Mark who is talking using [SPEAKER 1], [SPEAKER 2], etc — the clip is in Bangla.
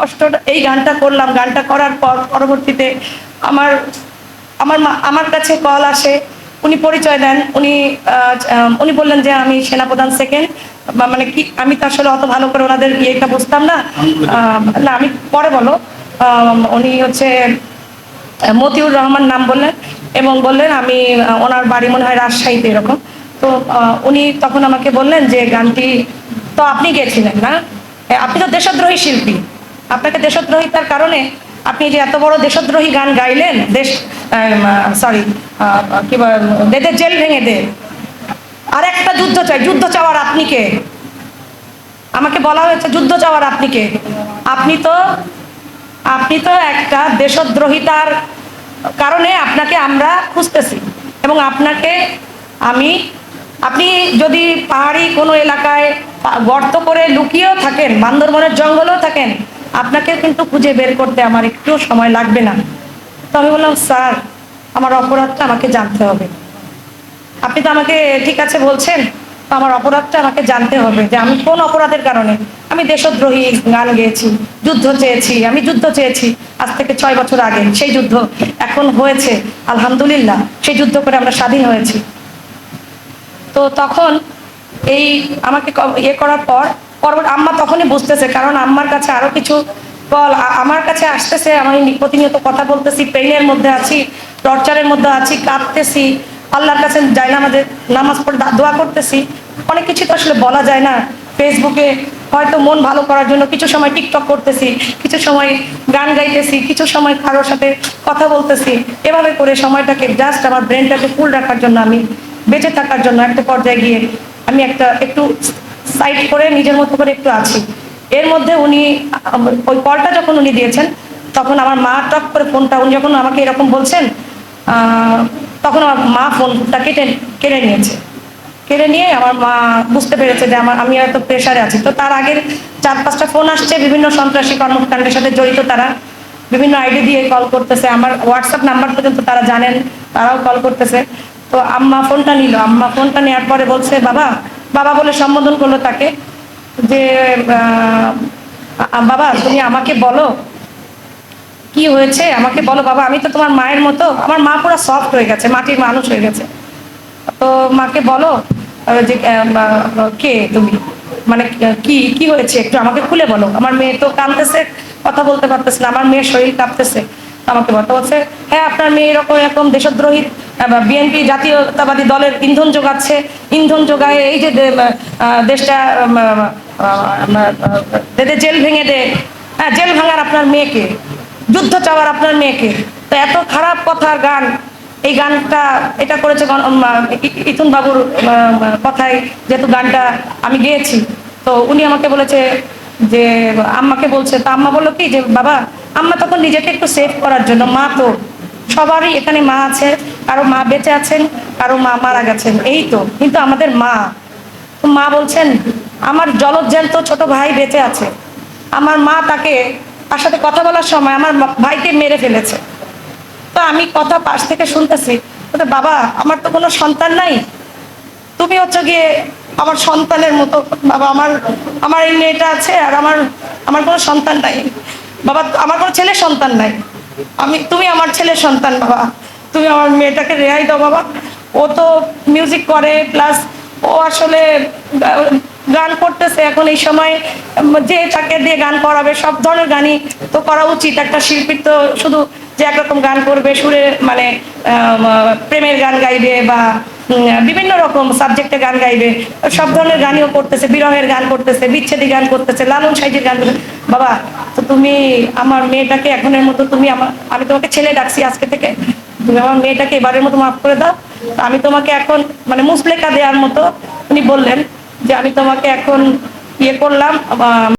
[SPEAKER 1] কষ্টটা, এই গানটা করলাম, গানটা করার পর পরবর্তীতে আমার আমার আমার কাছে কল আসে, উনি পরিচয় দেন, উনি উনি বললেন যে আমি সেনাপ্রধান সেকেন্ড মানে কি, আমি তো আসলে অত ভালো করে ওনাদের ইয়েটা বুঝতাম না। না, আমি পরে বলো। উনি হচ্ছে মতিউর রহমান নাম বললেন, এবং বললেন আমি, ওনার বাড়ি মনে হয় রাজশাহীতে এরকম। তো উনি তখন আমাকে বললেন যে গানটি, তো আপনি গেছিলেন না? আপনি তো দেশদ্রোহী শিল্পী। আপনাকে দেশদ্রোহিতার কারণে আপনি যে এত বড় দেশদ্রোহী গান গাইলেন, দেশ সরি কি দেদের জেল ভেঙে দে। আর একটা যুদ্ধ চাই, যুদ্ধ চাওয়ার আপনি কে? আমাকে বলা হয়েছে যুদ্ধ চাওয়ার আপনি কে? আপনি তো আপনি তো একটা দেশদ্রোহিতার কারণে আপনাকে আমরা খুঁজতেছি। এবং আপনাকে আমি, আপনি যদি পাহাড়ি কোনো এলাকায় গর্ত করে লুকিয়েও থাকেন, বান্দরবনের জঙ্গলেও থাকেন আপনাকে কিন্তু খুঁজে বের করতে আমার একটু সময় লাগবে না। তো আমি বললাম, স্যার, আমার অপরাধটা আমাকে জানতে হবে। আপনি তো আমাকে, ঠিক আছে বলছেন, তো আমার অপরাধটা আমাকে জানতে হবে যে আমি কোন অপরাধের কারণে আমি দেশদ্রোহী গান গেয়েছি, যুদ্ধ চেয়েছি, আমি যুদ্ধ চেয়েছি, আজ থেকে ছয় বছর আগে সেই যুদ্ধ এখন হয়েছে, আলহামদুলিল্লাহ, সেই যুদ্ধ করে আমরা স্বাধীন হয়েছি। তো তখন এই আমাকে ইয়ে করার পর পরবর্তী আম্মা তখনই বুঝতেছে, কারণ আম্মার কাছে আরও কিছু আ- আমার কাছে আসতেছে, আমি প্রতিনিয়ত কথা বলতেছি, পেইনের মধ্যে আছি, টর্চারের মধ্যে আছি, কাঁদতেছি, আল্লাহর কাছে যাই না, আমাদের নামাজ পড়ে দোয়া করতেছি। অনেক কিছু তো আসলে বলা যায় না। ফেসবুকে হয়তো মন ভালো করার জন্য কিছু সময় টিকটক করতেছি, কিছু সময় গান গাইতেছি, কিছু সময় কারোর সাথে কথা বলতেছি। এভাবে করে সময়টাকে জাস্ট আমার ব্রেনটাকে ফুল রাখার জন্য আমি বেঁচে থাকার জন্য একটা পর্যায়ে গিয়ে আমি একটা একটু সাইড করে নিজের মতো করে একটু আছি। এর মধ্যে উনি, ওই কলটা যখন উনি দিয়েছেন, তখন আমার মা টপ করে ফোনটা, উনি যখন আমাকে এরকম বলছেন তখন আমার মা ফোনটা কেটে, কেড়ে নিয়েছে। কেড়ে নিয়ে আমার মা বুঝতে পেরেছে যে আমার, আমি হয়তো প্রেশারে আছি। তো তার আগের চার পাঁচটা ফোন আসছে, বিভিন্ন সন্ত্রাসী কর্মকাণ্ডের সাথে জড়িত তারা। বিভিন্ন আইডি দিয়ে কল করতেছে। আমার হোয়াটসঅ্যাপ নাম্বার পর্যন্ত তারা জানেন, তারাও কল করতেছে। তো আম্মা ফোনটা নিল। আম্মা ফোনটা নেওয়ার পরে বলছে, বাবা বাবা বলে সম্বোধন করল তাকে যে বাবা, তুমি আমাকে বলো কি হয়েছে? আমাকে বলো, বাবা, আমি তো তোমার মায়ের মতো, আমার মা পুরো সফট হয়ে গেছে, মাটির মানুষ হয়ে গেছে। তো মাকে বলো যে কে তুমি? মানে কি কি হয়েছে? একটু আমাকে খুলে বলো। আমার মেয়ে তো কাঁদতেছে, কথা বলতে পারতেছে না, আমার মেয়ের শরীর কাঁপতেছে। আমাকে বলতে বলছে হ্যাঁ আপনার মেয়ে এরকম এরকম দেশদ্রোহী বিএনপি জাতীয়তাবাদী দলের ইন্ধন যোগাচ্ছে। ইন্ধন যোগায় এই যে দেশটা দেদে জেল ভেঙে দে। হ্যাঁ জেল ভাঙার আপনার মেয়েকে, যুদ্ধ চাওয়ার আপনার মেয়েকে। তো এত খারাপ কথার গান। এই গানটা, এটা করেছে ইথুন বাবুর কথায় যেহেতু গানটা আমি গেয়েছি। তো উনি আমাকে বলেছে যে, আম্মাকে বলছে, তা আম্মা বলল কি যে, বাবা আম্মা তখন নিজেকে একটু সেভ করার জন্য, মা তো সবারই এখানে মা আছে, কারও মা বেঁচে আছেন, কারও মা মারা গেছেন, এই তো, কিন্তু আমাদের মা। মা বলছেন, আমার জলজ্যান্ত ছোট ভাই বেঁচে আছে। আমার মা তাকে তার সাথে কথা বলার সময় আমার ভাইকে মেরে ফেলেছে। তো আমি কথা পাশ থেকে শুনতেছি বাবা, আমার তো কোনো সন্তান নাই। তুমি হচ্ছে গিয়ে আমার সন্তানের মতো, বাবা, আমার আমার এই মেয়েটা আছে আর আমার আমার কোনো সন্তান নাই। বাবা, আমার কোনো ছেলে সন্তান নাই। আমি, তুমি আমার ছেলের সন্তান, বাবা। তুমি আমার মেয়েটাকে রেহাই দাও, বাবা। ও তো মিউজিক করে প্লাস ও আসলে গান করতেছে। এখন এই সময় যে তাকে দিয়ে গান করাবে, সব ধরনের গানই তো করা উচিত। একটা শিল্পীর তো শুধু যে একরকম গান করবে, সুরে মানে প্রেমের গান গাইবে বা বিভিন্ন রকম সাবজেক্টে গান গাইবে, সব ধরনের গানইও করতেছে। বিরহের গান করতেছে বিচ্ছেদি গান করতেছে, লালন সাইজির গান বাবা তো তুমি আমার মেয়েটাকে এখনের মতো তুমি আমার, আমি তোমাকে ছেলে ডাকছি আজকে থেকে। তুমি আমার মেয়েটাকে এবারের মতো মাফ করে দাও। আমি তোমাকে এখন মানে মুসলেকা দেওয়ার মতো উনি বললেন যে আমি তোমাকে এখন ইয়ে করলাম